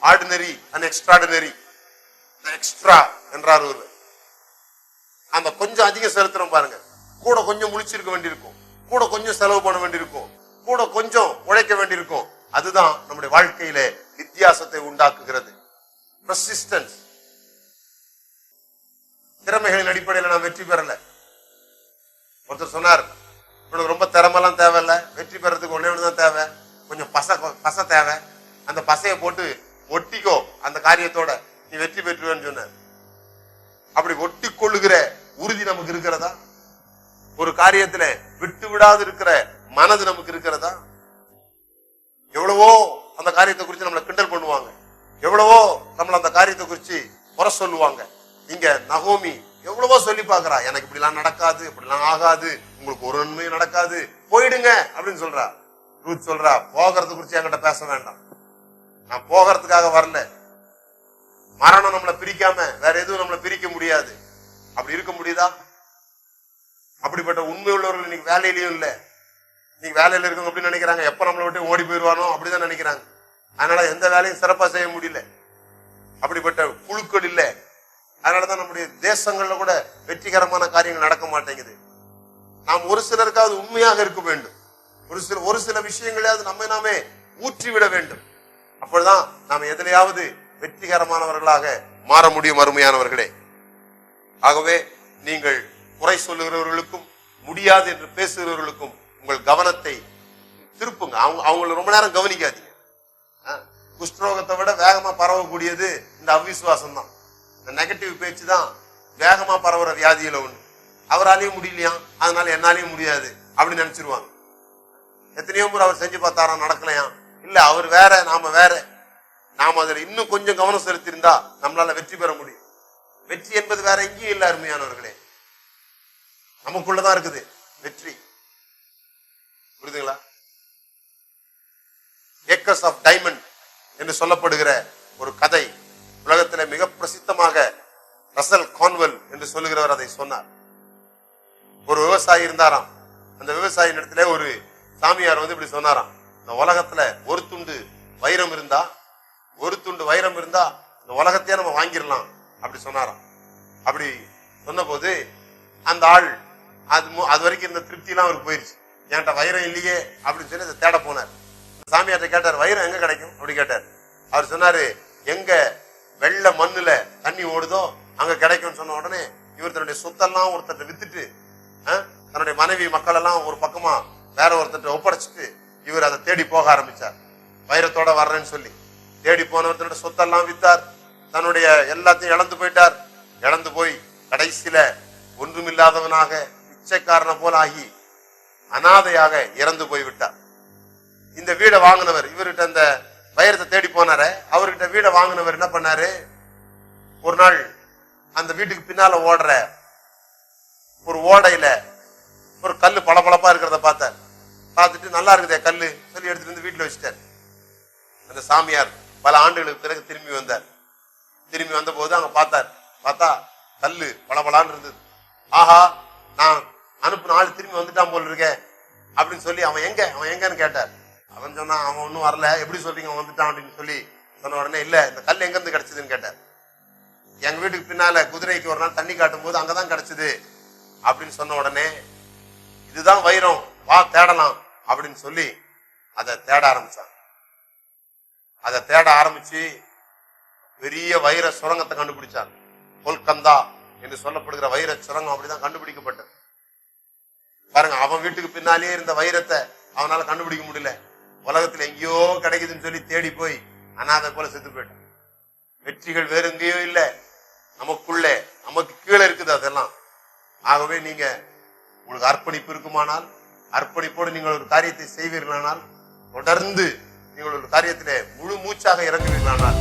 Ordinary and extraordinary extra என்றார் ஒரு அந்த கொஞ்சம் அதிகம் செலுத்துறோம் பாருங்க. கூட கொஞ்சம் முழிச்சிருக்க வேண்டியிருக்கும். கூட கொஞ்சம் செலவு பண்ண வேண்டியிருக்கும். கூட கொஞ்சம் உழைக்க வேண்டியிருக்கும். அதுதான் நம்முடைய வாழ்க்கையில வித்தியாசத்தை உண்டாக்குகிறது. Persistence. திறமைகளின் அடிப்படையில் நான் வெற்றி பெறல. ஒருத்தர் சொன்னார் உனக்கு ரொம்ப திறமெல்லாம் தேவையில்ல. வெற்றி பெறதுக்கு ஒன்னே ஒன்று தான் தேவை. கொஞ்சம் பச பச தேவை. அந்த பசையை போட்டு ஒட்டிக்கோ அந்த காரியத்தோட. நீ வெற்றி பெற்றுவேன்னு சொன்னார். அப்படி ஒட்டி கொள்ளுகிற உறுதி நமக்கு இருக்கிறதா? ஒரு காரியத்துல விட்டு விடாது இருக்கிற மனது நமக்கு இருக்கிறதா? எவ்வளவோ அந்த காரியத்தை குறித்து நம்மளை கிண்டல் பண்ணுவாங்க. எவ்வளவோ நம்மளை அந்த காரியத்தை குறித்து குறை சொல்லுவாங்க. இங்க நகோமி எவ்வளவோ சொல்லி பாக்குறா எனக்கு இப்படிலாம் நடக்காது இப்படிலாம் ஆகாது உங்களுக்கு ஒரு நன்மையும் நடக்காது. போயிடுங்க அப்படின்னு சொல்றா. ரூத் சொல்றா போகிறத குறித்து என்கிட்ட பேச வேண்டாம். நான் போகிறதுக்காக வரல. மரணம் நம்மளை பிரிக்காம வேற எதுவும் நம்மளை பிரிக்க முடியாது. அப்படி இருக்க முடியுதா? அப்படிப்பட்ட உண்மை உள்ளவர்கள் இன்னைக்கு வேலையிலயும் இல்ல. இன்னைக்கு வேலையில இருக்கவங்க அப்படின்னு நினைக்கிறாங்க? எப்ப நம்மளை விட்டு ஓடி போயிடுவானோ அப்படிதான் நினைக்கிறாங்க. அதனால எந்த வேலையும் சிறப்பா செய்ய முடியல. அப்படிப்பட்ட குழுக்கள் இல்லை. அதனாலதான் நம்முடைய தேசங்கள்ல கூட வெற்றிகரமான காரியங்கள் நடக்க மாட்டேங்குது. நாம் ஒரு சிலருக்காவது உண்மையாக இருக்க வேண்டும். ஒரு சில ஒரு சில விஷயங்களையாவது நம்ம நாமே ஊற்றிவிட வேண்டும். அப்பொழுதுதான் நாம் எதிலையாவது வெற்றிகரமானவர்களாக மாற முடியும் அருமையானவர்களே. ஆகவே நீங்கள் குறை சொல்லுகிறவர்களுக்கும் முடியாது என்று பேசுகிறவர்களுக்கும் உங்கள் கவனத்தை திருப்புங்க. அவங்க அவங்கள ரொம்ப நேரம் கவனிக்காதீங்க. ஆ, குஷ்டரோகத்தை விட வேகமா பரவக்கூடியது இந்த அவிசுவாசம் தான் இந்த நெகட்டிவ் பேச்சு தான் வேகமா பரவுற வியாதியில ஒண்ணு. அவராலையும் முடியலையா? அதனால என்னாலையும் முடியாது அப்படின்னு நினைச்சிருவாங்க. எத்தனையோ பேர் அவர் செஞ்சு பார்த்தாராம் நடக்கலையாம் இல்ல அவர் வேற நாம வேற. நாம அதுல இன்னும் கொஞ்சம் கவனம் செலுத்தியிருந்தா நம்மளால வெற்றி பெற முடியும். வெற்றி என்பது வேற எங்கேயும் இல்லை அருமையானவர்களே. நமக்குள்ளதான் இருக்குது வெற்றி. புரியுதுங்களா? ஏக்கர்ஸ் ஆஃப் டைமண்ட் என்று சொல்லப்படுகிற ஒரு கதை உலகத்தில் மிக பிரசித்தமாக ரசல் கான்வெல் என்று சொல்லுகிறவர் அதை சொன்னார். ஒரு விவசாயி இருந்தாராம். அந்த விவசாயி இடத்துல ஒரு சாமியார் வந்து இப்படி சொன்னாராம். இந்த உலகத்துல ஒரு துண்டு வைரம் இருந்தா ஒரு துண்டு வைரம் இருந்தா இந்த உலகத்தையே நம்ம வாங்கிடலாம் அப்படி சொன்னாராம். அப்படி சொன்னபோது அந்த ஆள் அது மு- அது வரைக்கும் இந்த திருப்தியெல்லாம் அவருக்கு போயிருச்சு. என்கிட்ட வைரம் இல்லையே அப்படின்னு சொல்லி அதை தேட போனார். சாமியார்ட்ட கேட்டார் வைரம் எங்க கிடைக்கும்? அப்படி கேட்டார். அவர் சொன்னாரு எங்க வெள்ளை மண்ணுல தண்ணி ஓடுதோ அங்க கிடைக்கும்னு சொன்ன உடனே இவர் தன்னுடைய சொத்தெல்லாம் ஒருத்தர் வித்துட்டு தன்னுடைய மனைவி மக்கள் எல்லாம் ஒரு பக்கமா வேற ஒருத்தர் ஒப்படைச்சிட்டு இவர் அதை தேடி போக ஆரம்பிச்சார். வைரத்தோட வர்றேன்னு சொல்லி. தேடி போனவர் தன்னுடைய சொத்தெல்லாம் வித்தார். தன்னுடைய எல்லாத்தையும் இழந்து போயிட்டார். இழந்து போய் கடைசியில ஒன்றுமில்லாதவனாக பிச்சைக்காரனை போல ஆகி அனாதையாக இறந்து போய்விட்டார் இந்த வீடை வாங்கினவர் இவர்கிட்ட அந்த வைரத்தை தேடி போனார அவர்கிட்ட வீடை வாங்கினவர் என்ன பண்ணாரு? ஒரு நாள் அந்த வீட்டுக்கு பின்னால ஓடுற ஒரு ஓடையில ஒரு கல் பளபளப்பா இருக்கிறத பார்த்தார். பார்த்துட்டு நல்லா இருக்குதே கல் சொல்லி எடுத்துட்டு வந்து வீட்டில் வச்சுட்டார். அந்த சாமியார் பல ஆண்டுகளுக்கு பிறகு திரும்பி வந்தார். திரும்பி வந்தபோது அங்கே பார்த்தார். பார்த்தா கல் பளபளான்னு இருந்தது. ஆஹா நான் அனுப்பின ஆள் திரும்பி வந்துட்டான் போல் இருக்கேன் அப்படின்னு சொல்லி அவன் எங்க அவன் எங்கன்னு கேட்டார். அவன் சொன்னான் அவன் ஒன்றும் வரல எப்படி சொல்றீங்க அவன் வந்துட்டான் அப்படின்னு சொல்லி சொன்ன உடனே இல்ல இந்த கல் எங்க இருந்து கிடைச்சதுன்னு கேட்டார். எங்க வீட்டுக்கு பின்னால குதிரைக்கு ஒரு நாள் தண்ணி காட்டும் போது அங்கதான் கிடைச்சது அப்படின்னு சொன்ன உடனே இதுதான் வைரம் வா தேடலாம். அப்படின்னு சொல்லி அதை தேட ஆரம்பிச்சான் அதை தேட ஆரம்பிச்சு பெரிய வைர சுரங்கத்தை கண்டுபிடிச்சாங்க. கொல்கந்தா என்று சொல்லப்படுகிற வைர சுரங்கம் அப்படிதான் கண்டுபிடிக்கப்பட்டது. பாருங்க அவன் வீட்டுக்கு பின்னாலே இருந்த வைரத்தை அவனால கண்டுபிடிக்க முடியல. உலகத்துல எங்கேயோ கிடைக்குதுன்னு சொல்லி தேடி போய் அனாதை போல செத்து போயிட்டான். வெற்றிகள் வேற எங்கேயோ இல்ல. நமக்குள்ளே நமக்கு கீழே இருக்குது அதெல்லாம். ஆகவே நீங்க உங்களுக்கு அர்ப்பணிப்பு இருக்குமானால் அர்ப்பணிப்போடு நீங்கள் ஒரு காரியத்தை செய்வீர்களானால் தொடர்ந்து நீங்கள் ஒரு காரியத்திலே முழு மூச்சாக இறங்குவீர்களானால்